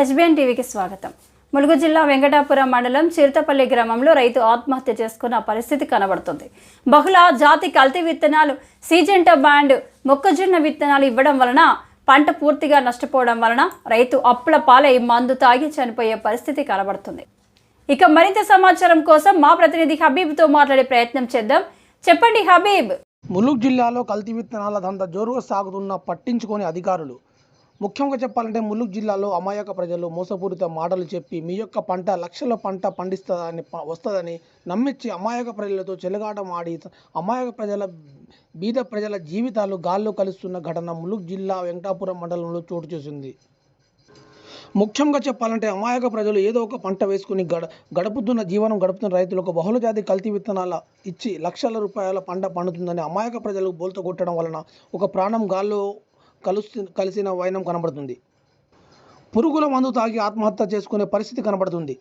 HBN టీవీకి స్వాగతం. ములుగు జిల్లా వెంకటాపురం మండలం చిరుతపల్లి గ్రామంలో రైతు ఆత్మహత్య చేసుకున్న పరిస్థితి కనబడుతుంది. బహుళ జాతి కల్తీ విత్తనాలు సీజెంట బ్యాండ్ మొక్కజొన్న విత్తనాలు ఇవ్వడం వలన పంట పూర్తిగా నష్టపోవడం వలన రైతు అప్పుల పాలై మందు తాగి చనిపోయే పరిస్థితి కనబడుతుంది. ఇక మరింత సమాచారం కోసం మా ప్రతినిధి హబీబ్తో మాట్లాడే ప్రయత్నం చేద్దాం. చెప్పండి హబీబ్. ములుగు జిల్లాలో కల్తీ విత్తనాల దంద జోరుగా సాగుతున్న పట్టించుకొని అధికారులు ముఖ్యంగా చెప్పాలంటే ములుగు జిల్లాలో అమాయక ప్రజలు మోసపూరిత మాటలు చెప్పి మీ యొక్క పంట లక్షల పంట పండిస్తుందని ప- వస్తుందని నమ్మించి అమాయక ప్రజలతో చెలగాటం ఆడి అమాయక ప్రజల బీద ప్రజల జీవితాలు గాల్లో కలుస్తున్న ఘటన ములుగు జిల్లా వెంకటాపురం మండలంలో చోటు చేసింది. ముఖ్యంగా చెప్పాలంటే అమాయక ప్రజలు ఏదో ఒక పంట వేసుకుని గడ గడుపుతున్న జీవనం గడుపుతున్న రైతులకు బహుళజాతి కల్తీ విత్తనాల ఇచ్చి లక్షల రూపాయల పంట పండుతుందని అమాయక ప్రజలు బోల్త కొట్టడం వలన ఒక ప్రాణం గాల్లో కలుస్తు కలిసిన వైనం కనబడుతుంది. పురుగుల మందు తాగి ఆత్మహత్య చేసుకునే పరిస్థితి కనబడుతుంది.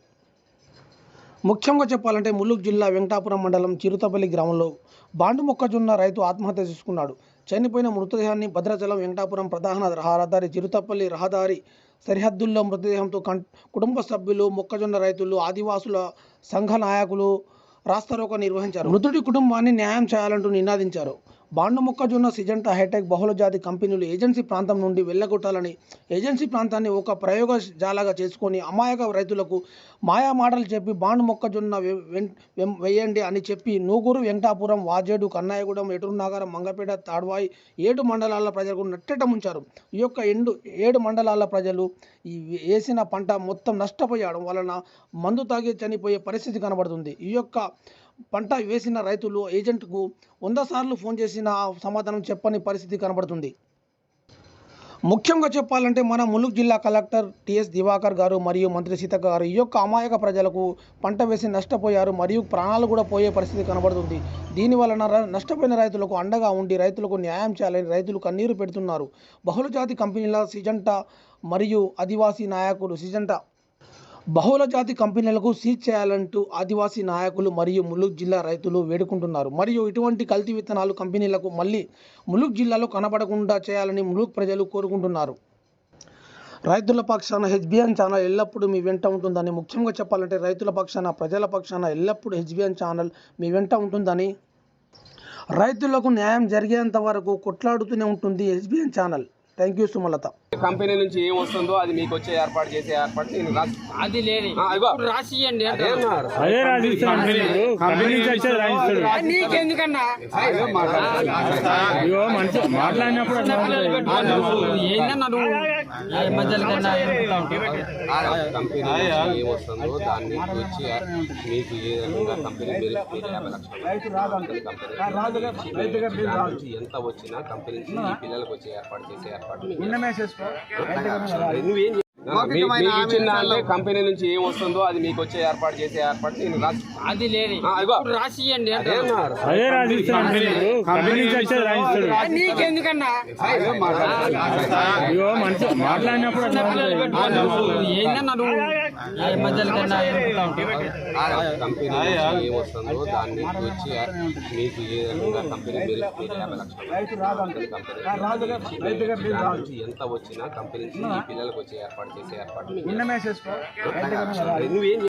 ముఖ్యంగా చెప్పాలంటే ములుగు జిల్లా వెంకటాపురం మండలం చిరుతపల్లి గ్రామంలో బాండు మొక్కజొన్న రైతు ఆత్మహత్య చేసుకున్నాడు. చనిపోయిన మృతదేహాన్ని భద్రాచలం వెంకటాపురం ప్రధాన రహదారి చిరుతపల్లి రహదారి సరిహద్దుల్లో మృతదేహంతో కం కుటుంబ సభ్యులు మొక్కజొన్న రైతులు ఆదివాసుల సంఘ నాయకులు రాస్తారోక నిర్వహించారు. మృతుడి కుటుంబాన్ని న్యాయం చేయాలంటూ నినాదించారు. బాండ మొక్కజొన్న సిజంటా హైటెక్ బహుళజాతి కంపెనీలు ఏజెన్సీ ప్రాంతం నుండి వెళ్ళగొట్టాలని ఏజెన్సీ ప్రాంతాన్ని ఒక ప్రయోగశాలగా చేసుకొని అమాయక రైతులకు మాయా మాటలు చెప్పి బాండ్ మొక్కజొన్న వెం- వెం- వేయండి అని చెప్పి నూగూరు వెంకటాపురం వాజేడు కన్నాయగూడెం ఎటురునగరం మంగపేట తాడ్వాయి ఏడు మండలాల ప్రజలకు నట్టెట ముంచారు. ఈ యొక్క ఎండు ఏడు మండలాల ప్రజలు ఈ వేసిన పంట మొత్తం నష్టపోయడం వలన మందు తాగి చనిపోయే పరిస్థితి కనబడుతుంది. ఈ యొక్క పంట వేసిన రైతులు ఏజెంట్కు వంద సార్లు ఫోన్ చేసిన సమాధానం చెప్పని పరిస్థితి కనబడుతుంది. ముఖ్యంగా చెప్పాలంటే మన ములుగు జిల్లా కలెక్టర్ టిఎస్ దివాకర్ గారు మరియు మంత్రి సీతక్క గారు ఈ యొక్క అమాయక ప్రజలకు పంట వేసి నష్టపోయారు మరియు ప్రాణాలు కూడా పోయే పరిస్థితి కనబడుతుంది. దీనివలన నష్టపోయిన రైతులకు అండగా ఉండి రైతులకు న్యాయం చేయాలని రైతులు కన్నీరు పెడుతున్నారు. బహుళజాతి కంపెనీల సిజంట మరియు ఆదివాసీ నాయకులు సిజంట బహుళ జాతి కంపెనీలకు సీజ్ చేయాలంటూ ఆదివాసీ నాయకులు మరియు ములుగ్ జిల్లా రైతులు వేడుకుంటున్నారు. మరియు ఇటువంటి కల్తీ విత్తనాలు కంపెనీలకు మళ్ళీ ములుగు జిల్లాలో కనబడకుండా చేయాలని ములుగు ప్రజలు కోరుకుంటున్నారు. రైతుల పక్షాన హెచ్బిఎన్ ఛానల్ ఎల్లప్పుడూ మీ వెంట ఉంటుందని ముఖ్యంగా చెప్పాలంటే రైతుల పక్షాన ప్రజల పక్షాన ఎల్లప్పుడూ హెచ్బిఎన్ ఛానల్ మీ వెంట ఉంటుందని రైతులకు న్యాయం జరిగేంత వరకు కొట్లాడుతూనే ఉంటుంది HBN channel. Thank you Sumalatha company నుంచి ఏం వస్తుందో అది మీకు వచ్చే ఏర్పాటు చేసే ఏర్పాటు నేను రాసి అది లేదు. రాసియండి నీకెందుకన్నా? మాట్లాడినప్పుడు. ఏందన్నా నువ్వు? కంపెనీ నుంచి దాన్ని వచ్చి మీకు ఏ విధంగా కంపెనీ మీరు యాభై లక్షలు ఎంత వచ్చినా కంపెనీ నుంచి పిల్లలకు వచ్చే ఏర్పాటు చేసే ఏర్పాటు నువ్వేం కంపెనీ నుంచి ఏం వస్తుందో అది మీకు వచ్చే ఏర్పాటు చేసే ఏర్పాటు నేను రాసి అది లేదు. రాసియండి నీకెందుకన్నా? మాట్లాడినప్పుడు. ఏందన్నా నువ్వు? కంపెనీ నుంచి ఏం వస్తుందో దాన్ని వచ్చి మీకు ఏ విధంగా కంపెనీ మీరు యాభై లక్షలు ఎంత వచ్చినా కంపెనీ నుంచి పిల్లలకు వచ్చే ఏర్పాటు చేసే ఏర్పాటు నువ్వేం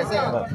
reserva.